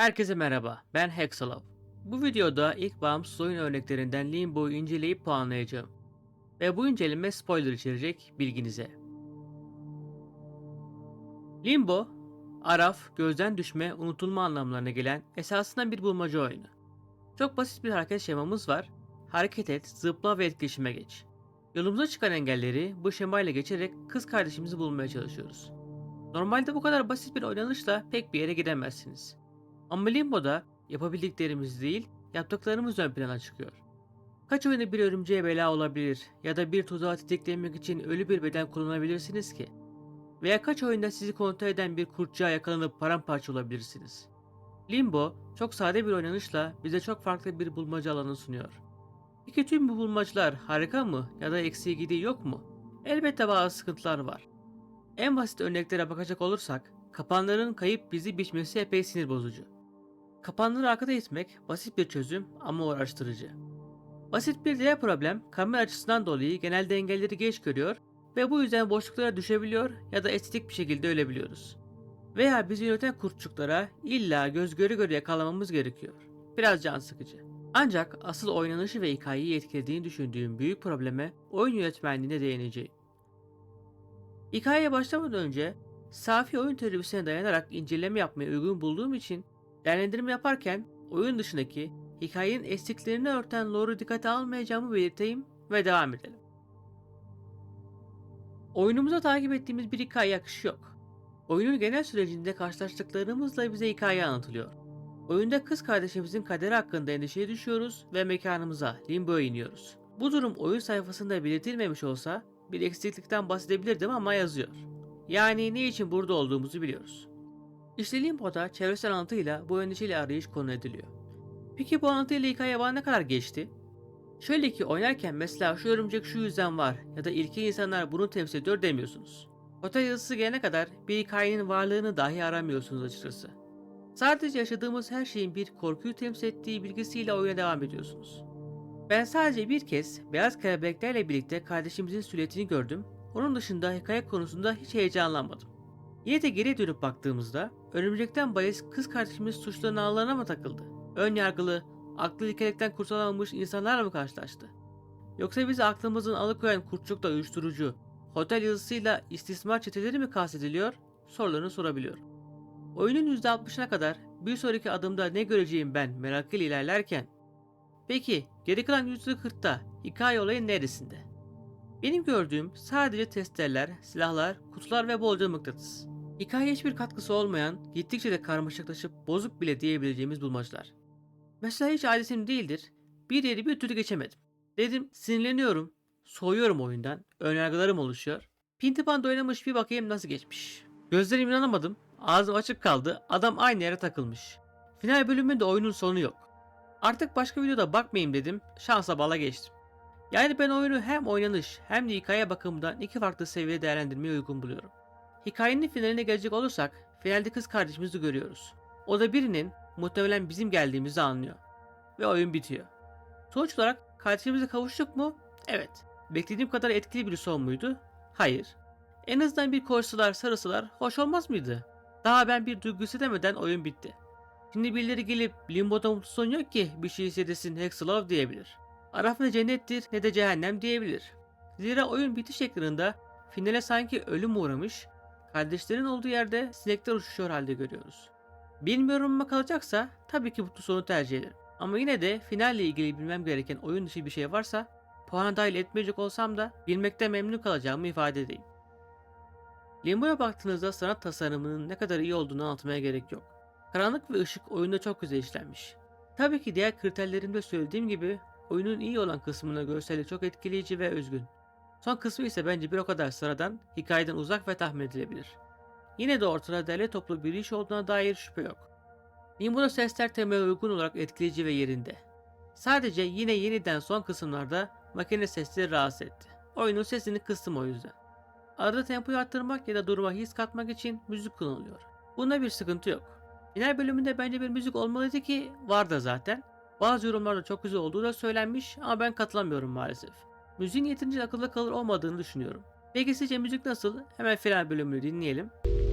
Herkese merhaba, ben Hexalov. Bu videoda ilk bağımsız oyun örneklerinden Limbo'yu inceleyip puanlayacağım. Ve bu inceleme spoiler içerecek bilginize. Limbo, araf, gözden düşme, unutulma anlamlarına gelen esasında bir bulmaca oyunu. Çok basit bir hareket şemamız var. Hareket et, zıpla ve etkileşime geç. Yolumuza çıkan engelleri bu şemayla geçerek kız kardeşimizi bulmaya çalışıyoruz. Normalde bu kadar basit bir oynanışla pek bir yere gidemezsiniz. Ama Limbo'da yapabildiklerimiz değil, yaptıklarımız ön plana çıkıyor. Kaç oyunda bir örümceğe bela olabilir ya da bir tuzağı tetiklemek için ölü bir beden kullanabilirsiniz ki? Veya kaç oyunda sizi kontrol eden bir kurtçuğa yakalanıp paramparça olabilirsiniz? Limbo, çok sade bir oynanışla bize çok farklı bir bulmaca alanı sunuyor. Peki tüm bu bulmacalar harika mı ya da eksiği gidiği yok mu? Elbette bazı sıkıntılar var. En basit örneklere bakacak olursak, kapanların kayıp bizi biçmesi epey sinir bozucu. Kapanları arkada itmek basit bir çözüm ama uğraştırıcı. Basit bir diğer problem kamera açısından dolayı genelde engelleri geç görüyor ve bu yüzden boşluklara düşebiliyor ya da estetik bir şekilde ölebiliyoruz. Veya bizi yöneten kurtçuklara illa göz göre göre yakalamamız gerekiyor. Biraz can sıkıcı. Ancak asıl oynanışı ve hikayeyi etkilediğini düşündüğüm büyük probleme oyun yönetmenliğine değineceğim. Hikayeye başlamadan önce safi oyun teorisine dayanarak inceleme yapmayı uygun bulduğum için değerlendirme yaparken oyun dışındaki hikayenin eksiklerini örten lore'u dikkate almayacağımı belirteyim ve devam edelim. Oyunumuza takip ettiğimiz bir hikaye akışı yok. Oyunun genel sürecinde karşılaştıklarımızla bize hikaye anlatılıyor. Oyunda kız kardeşimizin kaderi hakkında endişeye düşüyoruz ve mekanımıza, Limbo'ya iniyoruz. Bu durum oyun sayfasında belirtilmemiş olsa bir eksiklikten bahsedebilirdim ama yazıyor. Yani ne için burada olduğumuzu biliyoruz. İşte Limbo'da çevresel anlatıyla bu endişeli arayış konu ediliyor. Peki bu anlatıyla hikaye bana ne kadar geçti? Şöyle ki oynarken mesela şu örümcek şu yüzden var ya da ilki insanlar bunu temsil ediyor demiyorsunuz. Otel yazısı gelene kadar bir hikayenin varlığını dahi aramıyorsunuz açıkçası. Sadece yaşadığımız her şeyin bir korkuyu temsil ettiği bilgisiyle oyuna devam ediyorsunuz. Ben sadece bir kez beyaz kelebeklerle birlikte kardeşimizin silüetini gördüm. Onun dışında hikaye konusunda hiç heyecanlanmadım. Yine de geri dönüp baktığımızda örümcekten bahis kız kardeşimiz suçların ağlarına mı takıldı? Ön yargılı, aklı ilkelikten kurtulamamış insanlarla mı karşılaştı? Yoksa bizi aklımızın alıkoyan kurtçukla uyuşturucu, otel yazısıyla istismar çeteleri mi kastediliyor? Sorularını sorabiliyorum. Oyunun %60'ına kadar bir sonraki adımda ne göreceğim ben merakıyla ilerlerken Peki geri kalan %40'ta hikaye olayı neresinde? Benim gördüğüm sadece testereler, silahlar, kutular ve bolca mıknatıs. Hikayeye hiçbir katkısı olmayan, gittikçe de karmaşıklaşıp bozuk bile diyebileceğimiz bulmaçlar. Mesela hiç adetim değildir, bir yeri bir türlü geçemedim. Dedim sinirleniyorum, soğuyorum oyundan, önyargılarım oluşuyor. Pintipan oynamış bir bakayım nasıl geçmiş. Gözlerim inanamadım, ağzım açık kaldı, adam aynı yere takılmış. Final bölümünde oyunun sonu yok. Artık başka videoda bakmayayım dedim. Şansa bala geçtim. Yani ben oyunu hem oynanış hem de hikaye bakımından iki farklı seviyede değerlendirmeyi uygun buluyorum. Hikayenin finaline gelecek olursak finalde kız kardeşimizi görüyoruz. O da birinin muhtemelen bizim geldiğimizi anlıyor. Ve oyun bitiyor. Sonuç olarak kardeşimize kavuştuk mu? Evet. Beklediğim kadar etkili bir son muydu? Hayır. En azından bir koşsalar sarısalar hoş olmaz mıydı? Daha ben bir duygu hissedemeden oyun bitti. Şimdi birileri gelip limboda mutlu son yok ki bir şey hissedesin Hexalov diyebilir. Araf ne cennettir ne de cehennem diyebilir. Zira oyun bitiş ekranında finale sanki ölüm uğramış, kardeşlerin olduğu yerde sinekler uçuşuyor halde görüyoruz. Bilmiyorum ama kalacaksa tabii ki mutlu sonu tercih ederim. Ama yine de finalle ilgili bilmem gereken oyun dışı bir şey varsa puana dahil etmeyecek olsam da bilmekte memnun kalacağımı ifade edeyim. Limbo'ya baktığınızda sanat tasarımının ne kadar iyi olduğunu anlatmaya gerek yok. Karanlık ve ışık oyunda çok güzel işlenmiş. Tabii ki diğer kriterlerimde söylediğim gibi oyunun iyi olan kısmına görseli çok etkileyici ve özgün. Son kısmı ise bence bir o kadar sıradan, hikayeden uzak ve tahmin edilebilir. Yine de ortada derli toplu bir iş olduğuna dair şüphe yok. Limbo'da sesler temaya uygun olarak etkileyici ve yerinde. Sadece yine yeniden son kısımlarda makine sesleri rahatsız etti. Oyunun sesini kıstım o yüzden. Arada tempoyu arttırmak ya da duruma his katmak için müzik kullanılıyor. Bunda bir sıkıntı yok. Final bölümünde bence bir müzik olmalıydı ki var da zaten. Bazı yorumlarda çok güzel olduğu da söylenmiş ama ben katılamıyorum maalesef. Müziğin yeterince akılda kalır olmadığını düşünüyorum. Peki sizce müzik nasıl? Hemen final bölümünü dinleyelim.「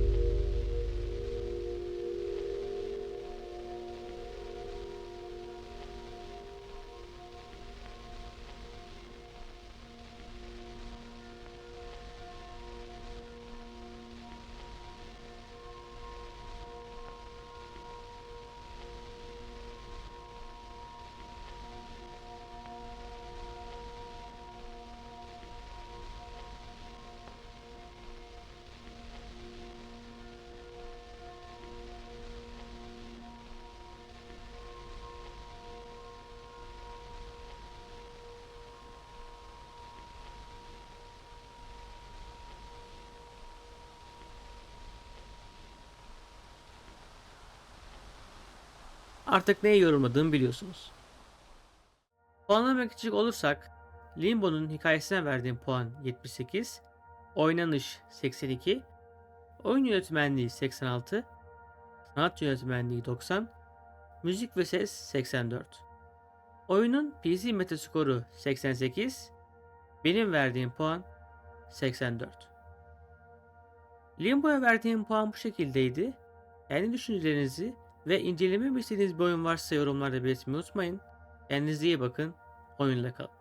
Artık neyi yorumladığımı biliyorsunuz. Puanlamak için olursak Limbo'nun hikayesine verdiğim puan 78, oynanış 82, oyun yönetmenliği 86, sanat yönetmenliği 90, müzik ve ses 84. Oyunun PC Metaskoru 88, benim verdiğim puan 84. Limbo'ya verdiğim puan bu şekildeydi. Kendi düşüncelerinizi ve incelememi istediğiniz bir oyun varsa yorumlarda belirtmeyi unutmayın. Kendinize iyi bakın. Oyunla kalın.